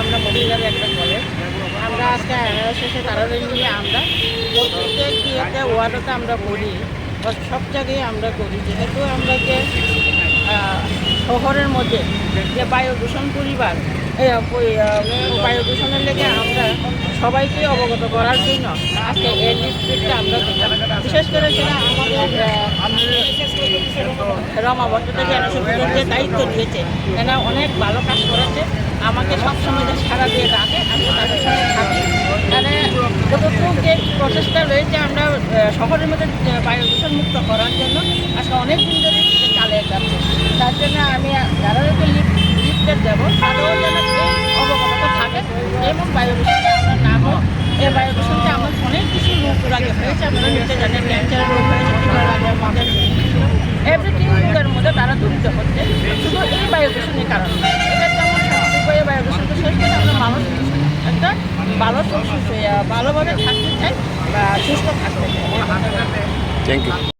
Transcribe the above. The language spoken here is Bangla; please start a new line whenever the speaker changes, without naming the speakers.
আমরা একটা কলেজ আমরা আজকে শেষে কারণে নিয়ে আমরা প্রত্যেক ইয়েতে ওয়ার্ডতে আমরা করি বা সব জায়গায় আমরা করি যেহেতু আমরা যে শহরের মধ্যে যে বায়ু দূষণ পরিবার বায়ু দূষণের লেগে আমরা সবাইকে অবগত করার জন্য আজকে এই লিস্টটা আমরা বিশেষ করে আমাদের রমা ভট্টাচার্য দায়িত্ব দিয়েছে এরা অনেক ভালো কাজ করেছে। আমাকে সবসময় যে সারা দিয়ে ডাকে, আমি তাদের সঙ্গে থাকি। মানে যতটুকু যে প্রচেষ্টা রয়েছে আমরা শহরের মধ্যে বায়ু দূষণ মুক্ত করার জন্য আজকে অনেক দিন ধরে চালিয়ে যাচ্ছে। তার জন্য আমি যাদেরকে লিফট লিফটের দেবো, তারাও যেন অবগত থাকে এবং বায়ু দূষণটা আমরা না হয় এই বায়ু দূষণটা আমার অনেক কিছু হয়েছে, আপনারা মধ্যে তারা দূরিত হচ্ছে। শুধু এই বায়ু দূষণের কারণে। এটা যেমন সবচেয়ে মানুষ একটা ভালো ভালোভাবে থাকতে চাই সুস্থ থাকতে
থ্যাংক ইউ